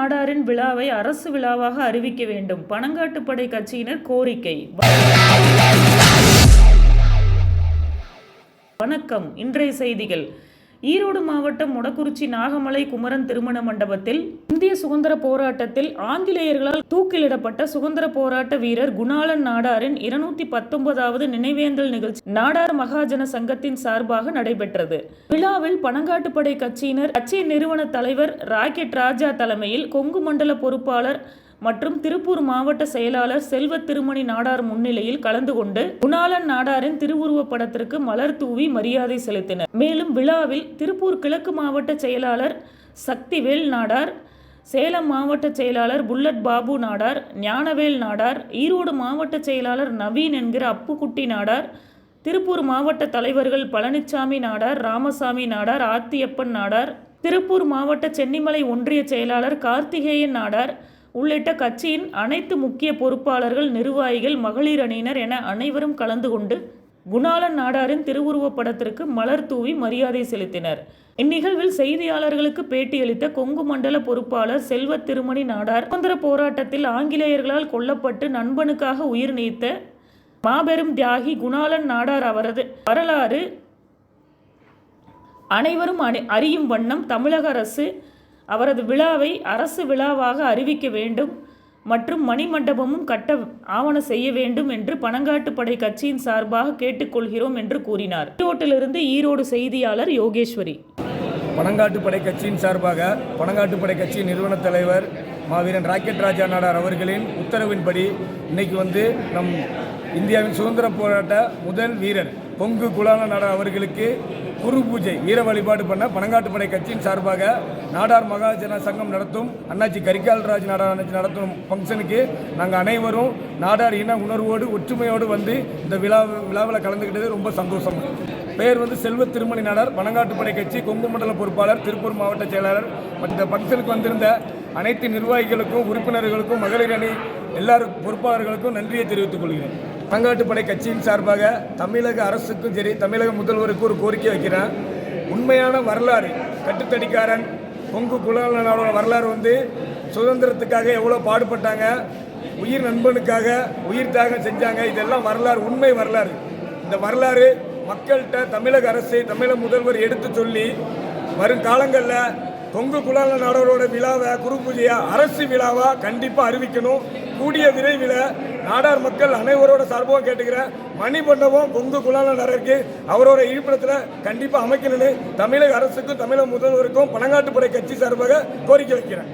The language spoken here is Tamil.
நாடாரின் விழாவை அரசு விழாவாக அறிவிக்க வேண்டும். பனங்காட்டுப்படை கட்சியினர் கோரிக்கை. வணக்கம். இன்றைய செய்திகள். ஈரோடு மாவட்டம் முடக்குறிச்சி நாகமலை குமரன் திருமண மண்டபத்தில் இந்திய சுதந்திர போராட்டத்தில் ஆங்கிலேயர்களால் தூக்கிலிடப்பட்ட சுதந்திர போராட்ட வீரர் குணாளன் நாடாரின் இருநூத்தி பத்தொன்பதாவது நினைவேந்தல் நிகழ்ச்சி நாடார் மகாஜன சங்கத்தின் சார்பாக நடைபெற்றது. விழாவில் பனங்காட்டுப்படை கட்சியினர் கட்சி நிறுவன தலைவர் ராக்கெட் ராஜா தலைமையில் கொங்கு மண்டல பொறுப்பாளர் மற்றும் திருப்பூர் மாவட்ட செயலாளர் செல்வ திருமணி நாடார் முன்னிலையில் கலந்து கொண்டு குணாளன் நாடாரின் திருவுருவப் படத்திற்கு மலர் தூவி மரியாதை செலுத்தினர். மேலும் விழாவில் திருப்பூர் கிழக்கு மாவட்ட செயலாளர் சக்திவேல் நாடார் சேலம் மாவட்ட செயலாளர் புல்லட் பாபு நாடார் ஞானவேல் நாடார் ஈரோடு மாவட்ட செயலாளர் நவீன் என்கிற அப்புக்குட்டி நாடார் திருப்பூர் மாவட்ட தலைவர்கள் பழனிச்சாமி நாடார் ராமசாமி நாடார் ஆத்தியப்பன் நாடார் திருப்பூர் மாவட்ட சென்னிமலை ஒன்றிய செயலாளர் கார்த்திகேயன் நாடார் உள்ளிட்ட கட்சியின் அனைத்து முக்கிய பொறுப்பாளர்கள் நிர்வாகிகள் மகளிர் அணியினர் என அனைவரும் கலந்து கொண்டு குணாளன் நாடாரின் திருவுருவப் படத்திற்கு மலர் தூவி மரியாதை செலுத்தினர். இந்நிகழ்வில் செய்தியாளர்களுக்கு பேட்டியளித்த கொங்கு மண்டல பொறுப்பாளர் செல்வ திருமணி நாடார் சுதந்திர போராட்டத்தில் ஆங்கிலேயர்களால் கொல்லப்பட்டு நண்பனுக்காக உயிர் நீத்த மாபெரும் தியாகி குணாளன் நாடார் அவரது வரலாறு அனைவரும் அணி- அறியும் வண்ணம் தமிழக அரசு அவரது விழாவை அரசு விழாவாக அறிவிக்க வேண்டும் மற்றும் மணிமண்டபமும் கட்ட ஆவண செய்ய வேண்டும் என்று பனங்காட்டுப்படை கட்சியின் சார்பாக கேட்டுக்கொள்கிறோம் என்று கூறினார். ஈரோட்டிலிருந்து ஈரோடு செய்தியாளர் யோகேஸ்வரி. பனங்காட்டுப்படை கட்சியின் சார்பாக பனங்காட்டுப்படை கட்சியின் நிறுவன தலைவர் மாவீரன் ராக்கெட் ராஜா நாடார் அவர்களின் உத்தரவின்படி இன்னைக்கு வந்து நம் இந்தியாவின் சுதந்திர போராட்ட முதல் வீரர் பொங்கு குலால நாடார் அவர்களுக்கு குரு பூஜை வீர வழிபாடு பண்ண பனங்காட்டுப்படை கட்சியின் சார்பாக நாடார் மகாஜன சங்கம் நடத்தும் அண்ணாச்சி கரிகால்ராஜ் நாடார் அண்ணாச்சி நடத்தும் ஃபங்க்ஷனுக்கு நாங்கள் அனைவரும் நாடார் இன உணர்வோடு ஒற்றுமையோடு வந்து இந்த விழா விழாவில் கலந்துக்கிட்டது ரொம்ப சந்தோஷம். பெயர் வந்து செல்வ திருமணி நாடார் பனங்காட்டுப்படை கட்சி கொங்கு மண்டல பொறுப்பாளர் திருப்பூர் மாவட்ட செயலாளர். இந்த ஃபங்க்ஷனுக்கு வந்திருந்த அனைத்து நிர்வாகிகளுக்கும் உறுப்பினர்களுக்கும் மகளிர் அணி எல்லாரும் பொறுப்பாளர்களுக்கும் நன்றியை தெரிவித்துக் கொள்கிறேன். பங்காட்டுப்படை கட்சியின் சார்பாக தமிழக அரசுக்கும் சரி தமிழக முதல்வருக்கும் ஒரு கோரிக்கை வைக்கிறேன். உண்மையான வரலாறு கட்டுத்தடிக்காரன் கொங்கு குலநாடோட வரலாறு வந்து சுதந்திரத்துக்காக எவ்வளோ பாடுபட்டாங்க உயிர் நண்பனுக்காக உயிர் தியாகம் செஞ்சாங்க இதெல்லாம் வரலாறு உண்மை வரலாறு. இந்த வரலாறு மக்கள்கிட்ட தமிழக அரசு தமிழக முதல்வர் எடுத்து சொல்லி வரும் காலங்களில் கொங்கு குலால நாடோரோட விழாவை குரு பூஜையாக அரசு விழாவாக கண்டிப்பாக அறிவிக்கணும். கூடிய விரைவில் நாடார் மக்கள் அனைவரோட சார்பாக கேட்டுக்கிறேன். மணிமண்டபம் கொங்கு குழால நாடருக்கு அவரோட இருப்பிடத்தில் கண்டிப்பாக அமைக்கணும்னு தமிழக அரசுக்கும் தமிழக முதல்வருக்கும் பனங்காட்டுப்படை கட்சி சார்பாக கோரிக்கை வைக்கிறேன்.